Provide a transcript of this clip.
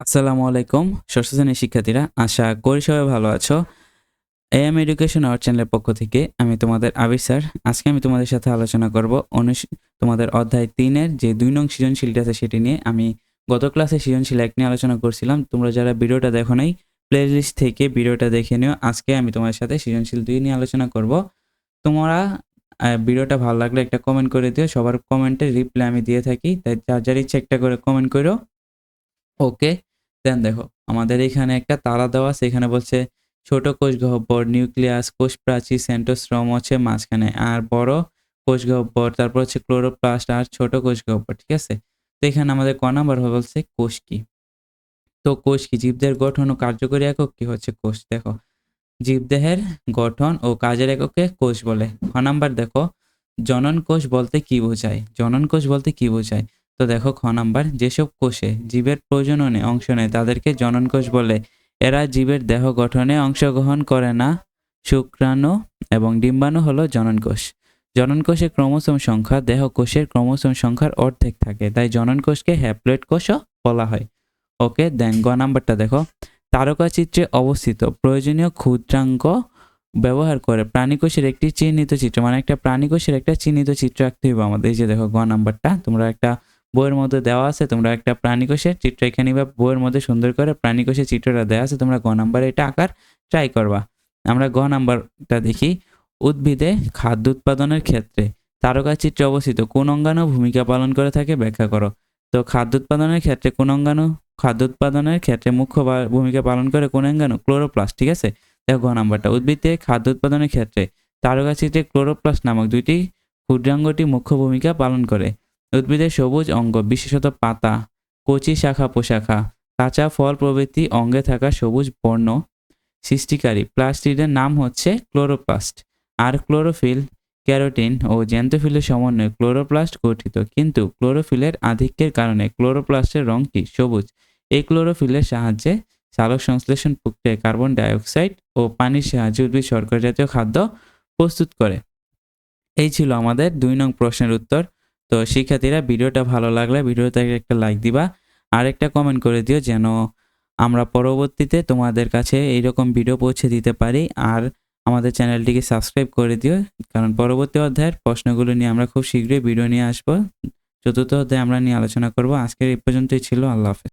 আসসালামু আলাইকুম, ষষ্ঠ শ্রেণির শিক্ষার্থীরা, আশা করি সবাই ভালো আছো। এ এম এডুকেশন আওয়ার চ্যানেলের পক্ষ থেকে আমি তোমাদের আবির স্যার। আজকে আমি তোমাদের সাথে আলোচনা করব অনু তোমাদের অধ্যায় তিনের যে দুই নং সৃজনশীলটা আছে সেটি নিয়ে। আমি গত ক্লাসে সৃজনশীল এক নিয়ে আলোচনা করছিলাম। তোমরা যারা ভিডিওটা দেখো নাই প্লে লিস্ট থেকে ভিডিওটা দেখে নিও। আজকে আমি তোমাদের সাথে সৃজনশীল দুই নিয়ে আলোচনা করব। তোমরা ভিডিওটা ভালো লাগলে একটা কমেন্ট করে দিও। সবার কমেন্টে রিপ্লাই আমি দিয়ে থাকি। তাই যার যার ইচ্ছে একটা করে কমেন্ট করো ওকে দেন দেখো, আমাদের এখানে একটা তারা দেওয়া আছে, এখানে বলছে, ছোট কোষ গহ্বর নিউক্লিয়াস কোষ প্রাচীর সেন্টোস্ট্রম হচ্ছে মাঝখানে, আর বড় কোষ গহ্বর তারপর হচ্ছে ক্লোরোপ্লাস্ট, আর ছোট কোষ গহ্বর ঠিক আছে? তো এখানে আমাদের ক নাম্বার বলছে, কোষ কি? তো কোষ কি? জীবদের গঠন ও কার্যকরী একক কি হচ্ছে কোষ? দেখো, জীবদেহের গঠন ও কাজের এককে কোষ বলে। খ নাম্বার দেখো, জনন কোষ বলতে কি বোঝায়? জনন কোষ বলতে কি বোঝায়? তো দেখো খ নাম্বার, যেসব কোষে জীবের প্রজননে অংশ নেয় তাদেরকে জনন কোষ বলে। এরা জীবের দেহ গঠনে অংশগ্রহণ করে না। শুক্রাণু এবং ডিম্বাণু হলো জনন কোষ। জনন কোষের ক্রোমোসোম সংখ্যা, দেহ কোষের ক্রোমোসোম সংখ্যার অর্ধেক থাকে, তাই জনন কোষকে হ্যাপ্লয়েড কোষও বলা হয়। ওকে, দেন গ নাম্বারটা দেখো। তারকাচিত্রে অবস্থিত প্রয়োজনীয় ক্ষুদ্রাঙ্গ ব্যবহার করে প্রাণীকোষের একটি চিহ্নিত চিত্র মানে একটা প্রাণীকোষের একটা চিহ্নিত চিত্র আঁকতে হবে আমাদের। এই যে দেখো গ নাম্বারটা, তোমরা একটা বইয়ের মধ্যে দেওয়া আছে, তোমরা একটা প্রাণীকোষের চিত্র এখানে বা বইয়ের মধ্যে সুন্দর করে প্রাণীকোষের চিত্রটা দেওয়া আছে, তোমরা গ নাম্বারে এটা আঁকার ট্রাই করবা। আমরা গ নাম্বারটা দেখি। উদ্ভিদে খাদ্য উৎপাদনের ক্ষেত্রে তারকা চিত্রে অবস্থিত কোন অঙ্গাণু ভূমিকা পালন করে থাকে ব্যাখ্যা করো। তো খাদ্য উৎপাদনের ক্ষেত্রে কোন অঙ্গাণু, খাদ্য উৎপাদনের ক্ষেত্রে মুখ্য ভূমিকা পালন করে কোন অঙ্গাণু? ক্লোরোপ্লাস্ট, ঠিক আছে? দেখো গ নাম্বারটা। উদ্ভিদে খাদ্য উৎপাদনের ক্ষেত্রে তারকা চিত্রে ক্লোরোপ্লাস্ট নামক দুইটি ক্ষুদ্রাঙ্গটি মুখ্য ভূমিকা পালন করে। উদ্ভিদের সবুজ অঙ্গ, বিশেষত পাতা, কচি শাখা, পোশাখা, কাঁচা ফল প্রভৃতি অঙ্গে থাকা সবুজ বর্ণ সৃষ্টিকারী। প্লাস্টিডের নাম হচ্ছে ক্লোরোপ্লাস্ট। আর ক্লোরোফিল, ক্যারোটিন ও জ্যান্তোফিলের সমন্বয়ে ক্লোরোপ্লাস্ট গঠিত। কিন্তু ক্লোরোফিলের আধিক্যের কারণে ক্লোরোপ্লাস্টের রং কি? সবুজ। এই ক্লোরোফিলের সাহায্যে সালোক সংশ্লেষণ প্রক্রিয়ায় কার্বন ডাইঅক্সাইড ও পানির সাহায্যে উদ্ভিদ শর্করা জাতীয় খাদ্য প্রস্তুত করে। এই ছিল আমাদের দুই নং প্রশ্নের উত্তর। তো শিক্ষার্থীরা ভিডিওটা ভালো লাগলে ভিডিওতে একটা লাইক দিবা। আর একটা কমেন্ট করে দিও যেন আমরা পরবর্তীতে তোমাদের কাছে এইরকম ভিডিও পৌঁছে দিতে পারি। আর আমাদের চ্যানেলটিকে সাবস্ক্রাইব করে দিও। কারণ পরবর্তী অধ্যায়ের প্রশ্নগুলো নিয়ে আমরা খুব শীঘ্রই ভিডিও নিয়ে আসব। চতুর্থ অধ্যায় আমরা নিয়ে আলোচনা করব। আজকের এই পর্যন্তই ছিল। আল্লাহ হাফেজ।